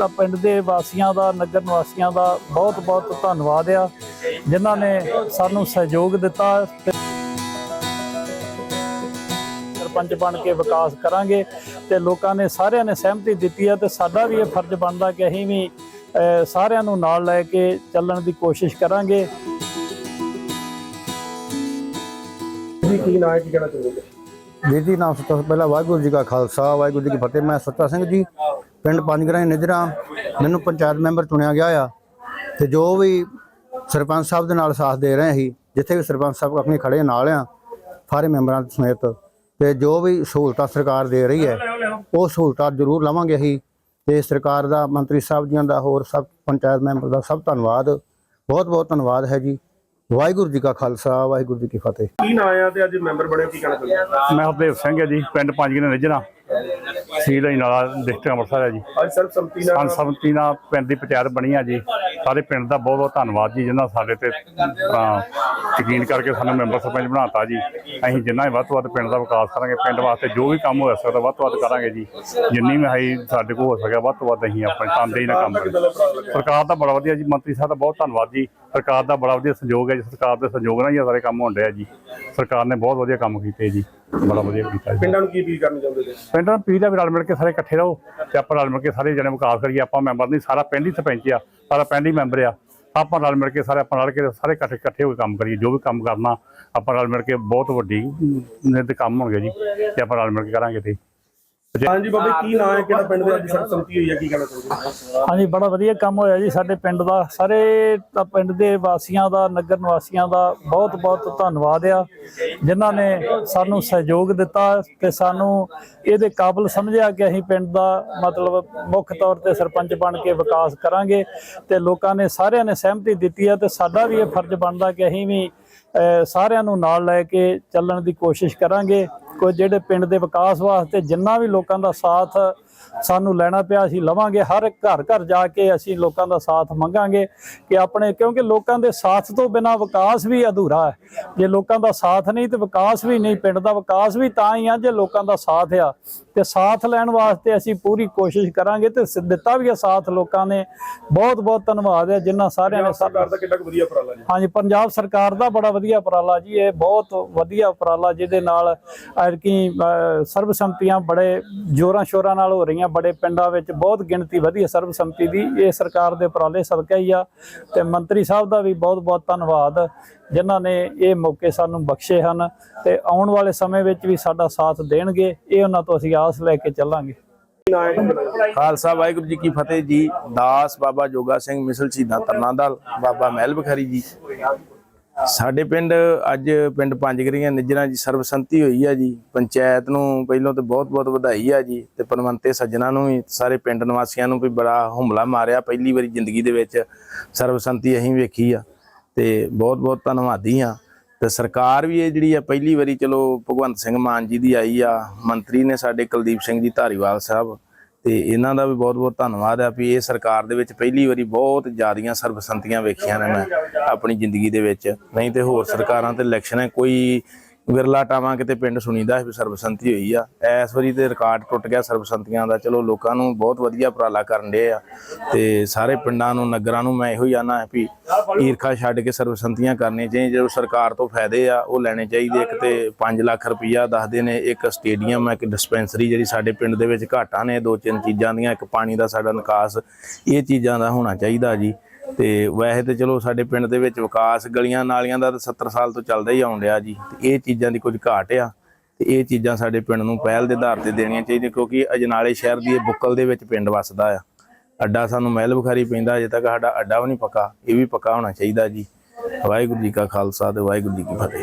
ਤਾਂ ਪਿੰਡ ਦੇ ਵਾਸੀਆਂ ਦਾ ਨਗਰ ਨਿਵਾਸੀਆਂ ਦਾ ਬਹੁਤ ਬਹੁਤ ਧੰਨਵਾਦ ਆ ਜਿਨ੍ਹਾਂ ਨੇ ਸਾਨੂੰ ਸਹਿਯੋਗ ਦਿੱਤਾ ਸਰਪੰਚ ਬਣ ਕੇ ਵਿਕਾਸ ਕਰਾਂਗੇ ਤੇ ਲੋਕਾਂ ਨੇ ਸਾਰਿਆਂ ਨੇ ਸਹਿਮਤੀ ਦਿੱਤੀ ਹੈ ਤੇ ਸਾਡਾ ਵੀ ਇਹ ਫਰਜ਼ ਬਣਦਾ ਕਿ ਅਸੀਂ ਵੀ ਸਾਰਿਆਂ ਨੂੰ ਨਾਲ ਲੈ ਕੇ ਚੱਲਣ ਦੀ ਕੋਸ਼ਿਸ਼ ਕਰਾਂਗੇ। ਜੀ ਕੀ ਨਾਂ ਹੈ ਕੀ ਕਹਿਣਾ ਚਾਹੁੰਦੇ ਹੋ? ਵੀਰ ਜੀ ਨਾਮ ਸਭ ਤੋਂ ਪਹਿਲਾਂ ਵਾਹਿਗੁਰੂ ਜੀ ਕਾ ਖਾਲਸਾ ਵਾਹਿਗੁਰੂ ਜੀ ਕੀ ਫਤਿਹ। ਮੈਂ ਸੱਤਾ ਸਿੰਘ ਜੀ ਪਿੰਡ ਪੰਜਗਰਾਂ ਨਿਜਰਾ ਮੈਨੂੰ ਪੰਚਾਇਤ ਮੈਂਬਰ ਚੁਣਿਆ ਗਿਆ ਆ ਤੇ ਜੋ ਵੀ ਸਰਪੰਚ ਸਾਹਿਬ ਦੇ ਨਾਲ ਸਾਥ ਦੇ ਰਹੇ ਸੀ ਜਿੱਥੇ ਵੀ ਸਰਪੰਚ ਸਾਹਿਬ ਆਪਣੇ ਖੜੇ ਨਾਲ ਆ ਸਾਰੇ ਮੈਂਬਰਾਂ ਸਮੇਤ ਤੇ ਜੋ ਵੀ ਸਹੂਲਤਾਂ ਸਰਕਾਰ ਦੇ ਰਹੀ ਹੈ ਉਹ ਸਹੂਲਤਾਂ ਜ਼ਰੂਰ ਲਵਾਂਗੇ ਅਸੀਂ ਤੇ ਸਰਕਾਰ ਦਾ ਮੰਤਰੀ ਸਾਹਿਬ ਜੀਆਂ ਦਾ ਹੋਰ ਸਭ ਪੰਚਾਇਤ ਮੈਂਬਰ ਦਾ ਸਭ ਧੰਨਵਾਦ ਬਹੁਤ ਬਹੁਤ ਧੰਨਵਾਦ ਹੈ ਜੀ। ਵਾਹਿਗੁਰੂ ਜੀ ਕਾ ਖਾਲਸਾ ਵਾਹਿਗੁਰੂ ਜੀ ਕੀ ਫਤਿਹ। ਕੀ ਨਾਂ ਆ ਤੇ ਅੱਜ ਮੈਂਬਰ ਬਣੇ ਕੀ ਕਹਿਣਾ ਚਾਹੁੰਦੇ ਮੈਂ ਹਰਦੇਵ ਸਿੰਘ ਹੈ ਜੀ ਪਿੰਡ ਪੰਜਗਰੇ ਨਿਜਰਾ। ਸੀਲ ਨਾਲਾ ਡਿਸਟ੍ਰਿਕਟ ਅੰਮ੍ਰਿਤਸਰ ਹੈ ਜੀ। ਅੱਜ ਸਰਬ ਸੰਮਤੀ ਨਾਲ ਪਿੰਡ ਦੀ ਪੰਚਾਇਤ ਬਣੀ ਆ ਜੀ। ਸਾਰੇ ਪਿੰਡ ਦਾ ਬਹੁਤ ਬਹੁਤ ਧੰਨਵਾਦ ਜੀ ਜਿਨ੍ਹਾਂ ਸਾਡੇ ਤੇ ਯਕੀਨ ਕਰਕੇ ਸਾਨੂੰ ਮੈਂਬਰ ਸਰਪੰਚ ਬਣਾਤਾ ਜੀ। ਅਸੀਂ ਜਿੰਨਾ ਹੀ ਵੱਧ ਤੋਂ ਵੱਧ ਪਿੰਡ ਦਾ ਵਿਕਾਸ ਕਰਾਂਗੇ ਪਿੰਡ ਵਾਸਤੇ ਜੋ ਵੀ ਕੰਮ ਹੋ ਸਕਦਾ ਵੱਧ ਤੋਂ ਵੱਧ ਕਰਾਂਗੇ ਜੀ। ਜਿੰਨੀ ਮਹਾਈ ਸਾਡੇ ਕੋਲ ਹੋ ਸਕਿਆ ਵੱਧ ਤੋਂ ਵੱਧ ਅਸੀਂ ਆਪਣੇ ਤਨਦੇਹੀ ਨਾਲ ਕੰਮ ਕਰਾਂਗੇ। ਸਰਕਾਰ ਦਾ ਬੜਾ ਵਧੀਆ ਜੀ ਮੰਤਰੀ ਸਾਹਿਬ ਦਾ ਬਹੁਤ ਧੰਨਵਾਦ ਜੀ। ਸਰਕਾਰ ਦਾ ਬੜਾ ਵਧੀਆ ਸਹਿਯੋਗ ਹੈ ਜੀ ਸਰਕਾਰ ਦੇ ਸਹਿਯੋਗ ਨਾਲ ਹੀ ਸਾਰੇ ਕੰਮ ਹੋਣ ਡਿਆ ਜੀ। ਸਰਕਾਰ ਨੇ ਬਹੁਤ ਵਧੀਆ ਕੰਮ ਕੀਤੇ ਜੀ ਬੜਾ ਵਧੀਆ ਕੀਤਾ ਜੀ। ਪਿੰਡਾਂ ਨੂੰ ਕੀ ਅਪੀਲ ਕਰਨੀ ਚਾਹੁੰਦੇ ਜੀ? ਪਿੰਡ ਪੀਰ ਦਾ ਵੀ ਰਲ ਮਿਲ ਕੇ ਸਾਰੇ ਇਕੱਠੇ ਰਹੋ ਤੇ ਆਪਾਂ ਰਲ ਮਿਲ ਕੇ ਸਾਰੇ ਜਣੇ ਵਿਕਾਸ ਕਰੀਏ ਆਪਾਂ ਮੈਂਬਰ ਨਹੀਂ ਸਾਰਾ ਪਿੰਡ ਹੀ ਸਰਪੰਚ ਆ ਸਾਰਾ ਪਿੰਡ ਹੀ ਮੈਂਬਰ ਆ। ਆਪਾਂ ਰਲ ਮਿਲ ਕੇ ਸਾਰੇ ਆਪਾਂ ਰਲ ਕੇ ਸਾਰੇ ਇਕੱਠੇ ਇਕੱਠੇ ਹੋ ਕੇ ਕੰਮ ਕਰੀਏ ਜੋ ਵੀ ਕੰਮ ਕਰਨਾ ਆਪਾਂ ਰਲ ਮਿਲ ਕੇ ਬਹੁਤ ਵੱਡੀ ਨੇ ਤੇ ਕੰਮ ਹੋਣਗੇ ਜੀ ਤੇ ਆਪਾਂ ਰਲ ਮਿਲ ਕੇ ਕਰਾਂਗੇ ਤੇ। ਹਾਂਜੀ ਬਾਬੇ ਕੀ ਨਾਂ ਹੈ? ਕਿਹੜਾ ਪਿੰਡ ਦੇ ਅੱਜ ਸੰਮਤੀ ਹੋਈ ਹੈ ਕੀ ਕਹਿਣਾ ਚਾਹੁੰਦੇ ਹੋ ਹਾਂਜੀ ਬੜਾ ਵਧੀਆ ਕੰਮ ਹੋਇਆ ਜੀ ਸਾਡੇ ਪਿੰਡ ਦਾ। ਸਾਰੇ ਤਾਂ ਪਿੰਡ ਦੇ ਵਾਸੀਆਂ ਦਾ ਨਗਰ ਨਿਵਾਸੀਆਂ ਦਾ ਬਹੁਤ ਬਹੁਤ ਧੰਨਵਾਦ ਆ ਜਿਨ੍ਹਾਂ ਨੇ ਸਾਨੂੰ ਸਹਿਯੋਗ ਦਿੱਤਾ ਤੇ ਸਾਨੂੰ ਇਹਦੇ ਕਾਬਿਲ ਸਮਝਿਆ ਕਿ ਅਸੀਂ ਪਿੰਡ ਦਾ ਮਤਲਬ ਮੁੱਖ ਤੌਰ ਤੇ ਸਰਪੰਚ ਬਣ ਕੇ ਵਿਕਾਸ ਕਰਾਂਗੇ ਤੇ ਲੋਕਾਂ ਨੇ ਸਾਰਿਆਂ ਨੇ ਸਹਿਮਤੀ ਦਿੱਤੀ ਹੈ ਤੇ ਸਾਡਾ ਵੀ ਇਹ ਫਰਜ਼ ਬਣਦਾ ਕਿ ਅਸੀਂ ਵੀ ਸਾਰਿਆਂ ਨੂੰ ਨਾਲ ਲੈ ਕੇ ਚੱਲਣ ਦੀ ਕੋਸ਼ਿਸ਼ ਕਰਾਂਗੇ। ਕੋਈ ਜਿਹੜੇ ਪਿੰਡ ਦੇ ਵਿਕਾਸ ਵਾਸਤੇ ਜਿੰਨਾ ਵੀ ਲੋਕਾਂ ਦਾ ਸਾਥ ਸਾਨੂੰ ਲੈਣਾ ਪਿਆ ਅਸੀਂ ਲਵਾਂਗੇ। ਹਰ ਘਰ ਘਰ ਜਾ ਕੇ ਅਸੀਂ ਲੋਕਾਂ ਦਾ ਸਾਥ ਮੰਗਾਂਗੇ ਕਿ ਆਪਣੇ ਕਿਉਂਕਿ ਲੋਕਾਂ ਦੇ ਸਾਥ ਤੋਂ ਬਿਨਾ ਵਿਕਾਸ ਵੀ ਅਧੂਰਾ ਹੈ। ਜੇ ਲੋਕਾਂ ਦਾ ਸਾਥ ਨਹੀਂ ਤੇ ਵਿਕਾਸ ਵੀ ਨਹੀਂ ਪਿੰਡ ਦਾ ਵਿਕਾਸ ਵੀ ਤਾਂ ਹੀ ਆ ਜੇ ਲੋਕਾਂ ਦਾ ਸਾਥ ਆ। ਤੇ ਸਾਥ ਲੈਣ ਵਾਸਤੇ ਅਸੀਂ ਪੂਰੀ ਕੋਸ਼ਿਸ਼ ਕਰਾਂਗੇ ਤੇ ਦਿੱਤਾ ਵੀ ਆ ਸਾਥ ਲੋਕਾਂ ਨੇ। ਬਹੁਤ ਬਹੁਤ ਧੰਨਵਾਦ ਹੈ ਜਿਨ੍ਹਾਂ ਸਾਰਿਆਂ ਨੇ ਸਰਕਾਰ ਦਾ ਕਿੰਨਾ ਵਧੀਆ ਉਪਰਾਲਾ ਜੀ? ਹਾਂਜੀ ਪੰਜਾਬ ਸਰਕਾਰ ਦਾ ਬੜਾ ਵਧੀਆ ਉਪਰਾਲਾ ਜੀ। ਇਹ ਬਹੁਤ ਵਧੀਆ ਉਪਰਾਲਾ ਜਿਹਦੇ ਨਾਲ ਐਰਕੀ ਸਰਬਸੰਮਤੀਆਂ ਬੜੇ ਜੋਰਾਂ ਸ਼ੋਰਾਂ ਨਾਲ ਹੋ ਰਹੀਆਂ ਬੜੇ ਪਿੰਡਾਂ ਵਿੱਚ ਬਹੁਤ ਗਿਣਤੀ ਵਧੀ ਹੈ। ਸਰਬਸੰਮਤੀ ਦੀ ਇਹ ਸਰਕਾਰ ਦੇ ਉਪਰਾਲੇ ਸਦਕਾ ਹੀ ਆ ਤੇ ਮੰਤਰੀ ਸਾਹਿਬ ਦਾ ਵੀ ਬਹੁਤ ਬਹੁਤ ਧੰਨਵਾਦ, ਜਿਨ੍ਹਾਂ ਨੇ ਇਹ ਮੌਕੇ ਸਾਨੂੰ ਬਖਸ਼ੇ ਹਨ ਤੇ ਆਉਣ ਵਾਲੇ ਸਮੇਂ ਵਿੱਚ ਵੀ ਸਾਡਾ ਸਾਥ ਦੇਣਗੇ, ਇਹ ਉਹਨਾਂ ਤੋਂ ਅਸੀਂ ਆਸ ਲੈ ਕੇ ਚੱਲਾਂਗੇ। ਖਾਲਸਾ ਵਾਹਿਗੁਰੂ ਜੀ ਕੀ ਫਤਿਹ ਜੀ। ਦਾਸ ਬਾਬਾ ਜੋਗਾ ਸਿੰਘ ਮਿਸਲ ਸ਼ਹੀਦਾਂ ਤਰਨਾ ਦਲ, ਬਾਬਾ ਮਹਿਲ ਬਖਰੀ ਜੀ। ਸਾਡੇ ਪਿੰਡ ਅੱਜ ਪਿੰਡ ਪੰਜਗਰੀਆਂ ਨਿੱਜਰਾਂ ਜੀ ਸਰਬਸੰਤੀ ਹੋਈ ਆ ਜੀ। ਪੰਚਾਇਤ ਨੂੰ ਪਹਿਲਾਂ ਤੇ ਬਹੁਤ ਬਹੁਤ ਵਧਾਈ ਆ ਜੀ ਤੇ ਪਰਮੰਤੇ ਸੱਜਣਾ ਨੂੰ ਵੀ, ਸਾਰੇ ਪਿੰਡ ਨਿਵਾਸੀਆਂ ਨੂੰ ਵੀ ਬੜਾ ਹਮਲਾ ਮਾਰਿਆ ਪਹਿਲੀ ਵਾਰੀ ਜ਼ਿੰਦਗੀ ਦੇ ਵਿੱਚ। ਸਰਬਸੰਤੀ ਅਸੀਂ ਵੇਖੀ ਆ ਤੇ ਬਹੁਤ ਬਹੁਤ ਧੰਨਵਾਦੀ ਆ। ਤੇ ਸਰਕਾਰ ਵੀ ਇਹ ਜਿਹੜੀ ਆ ਪਹਿਲੀ ਵਾਰੀ ਚਲੋ ਭਗਵੰਤ ਸਿੰਘ ਮਾਨ ਜੀ ਦੀ ਆਈ ਆ। ਮੰਤਰੀ ਨੇ ਸਾਡੇ ਕੁਲਦੀਪ ਸਿੰਘ ਜੀ ਧਾਰੀਵਾਲ ਸਾਹਿਬ ਤੇ ਇਹਨਾਂ ਦਾ ਵੀ ਬਹੁਤ-ਬਹੁਤ ਧੰਨਵਾਦ ਆ ਵੀ ਇਹ ਸਰਕਾਰ ਦੇ ਵਿੱਚ ਪਹਿਲੀ ਵਾਰੀ ਬਹੁਤ ਜ਼ਿਆਦੀਆਂ ਸਰਬਸੰਤੀਆਂ ਵੇਖੀਆਂ ਨੇ ਮੈਂ ਆਪਣੀ ਜ਼ਿੰਦਗੀ ਦੇ ਵਿੱਚ। ਨਹੀਂ ਤੇ ਹੋਰ ਸਰਕਾਰਾਂ ਤੇ ਇਲੈਕਸ਼ਨ ਹੈ, ਕੋਈ ਵਿਰਲਾ ਟਾਵਾਂ ਕਿਤੇ ਪਿੰਡ ਸੁਣੀਦਾ ਹੈ ਵੀ ਸਰਬਸੰਤੀ ਹੋਈ ਆ। ਇਸ ਵਾਰੀ ਤੇ ਰਿਕਾਰਡ ਟੁੱਟ ਗਿਆ ਸਰਬਸੰਤੀਆਂ ਦਾ। ਚਲੋ ਲੋਕਾਂ ਨੂੰ ਬਹੁਤ ਵਧੀਆ ਉਪਰਾਲਾ ਕਰਨ ਦੇ ਆ ਤੇ ਸਾਰੇ ਪਿੰਡਾਂ ਨੂੰ, ਨਗਰਾਂ ਨੂੰ ਮੈਂ ਇਹੋ ਹੀ ਆਨਾ ਹੈ ਵੀ ਈਰਖਾ ਛੱਡ ਕੇ ਸਰਬਸੰਤੀਆਂ ਕਰਨੀਆਂ ਚਾਹੀਦੀਆਂ। ਜਦੋਂ ਸਰਕਾਰ ਤੋਂ ਫਾਇਦੇ ਆ, ਉਹ ਲੈਣੇ ਚਾਹੀਦੇ ਇੱਕ ਤੇ 5 ਲੱਖ ਰੁਪਈਆ ਦੱਸਦੇ ਨੇ, ਇੱਕ ਸਟੇਡੀਅਮ ਹੈ ਇੱਕ ਡਿਸਪੈਂਸਰੀ ਜਿਹੜੀ ਸਾਡੇ ਪਿੰਡ ਦੇ ਵਿੱਚ ਘਾਟਾਂ ਨੇ ਦੋ ਤਿੰਨ ਚੀਜ਼ਾਂ ਦੀਆਂ, ਇੱਕ ਪਾਣੀ ਦਾ ਸਾਡਾ ਨਿਕਾਸ। ਇਹ ਚੀਜ਼ਾਂ ਦਾ ਹੋਣਾ ਚਾਹੀਦਾ ਜੀ। ਤੇ ਵੈਸੇ ਤੇ ਚਲੋ ਸਾਡੇ ਪਿੰਡ ਦੇ ਵਿੱਚ ਵਿਕਾਸ ਗਲੀਆਂ ਨਾਲੀਆਂ ਦਾ ਤਾਂ 70 ਸਾਲ ਤੋਂ ਚੱਲਦਾ ਹੀ ਆਉਣ ਡਿਆ ਜੀ। ਤੇ ਇਹ ਚੀਜ਼ਾਂ ਦੀ ਕੁਝ ਘਾਟ ਆ। ਤੇ ਇਹ ਚੀਜ਼ਾਂ ਸਾਡੇ ਪਿੰਡ ਨੂੰ ਪਹਿਲ ਦੇ ਆਧਾਰ ਤੇ ਦੇਣੀਆਂ ਚਾਹੀਦੀਆਂ ਕਿਉਂਕਿ ਅਜਨਾਲੇ ਸ਼ਹਿਰ ਦੀ ਇਹ ਬੁੱਕਲ ਦੇ ਵਿੱਚ ਪਿੰਡ ਵੱਸਦਾ ਆ। ਅੱਡਾ ਸਾਨੂੰ ਮਹਿਲ ਬੁਖਾਰੀ ਪੈਂਦਾ, ਅਜੇ ਤੱਕ ਸਾਡਾ ਅੱਡਾ ਵੀ ਨਹੀਂ ਪੱਕਾ। ਇਹ ਵੀ ਪੱਕਾ ਹੋਣਾ ਚਾਹੀਦਾ ਜੀ। ਵਾਹਿਗੁਰੂ ਜੀ ਕਾ ਖਾਲਸਾ ਤੇ ਵਾਹਿਗੁਰੂ ਜੀ ਕੀ ਫਤਿਹ।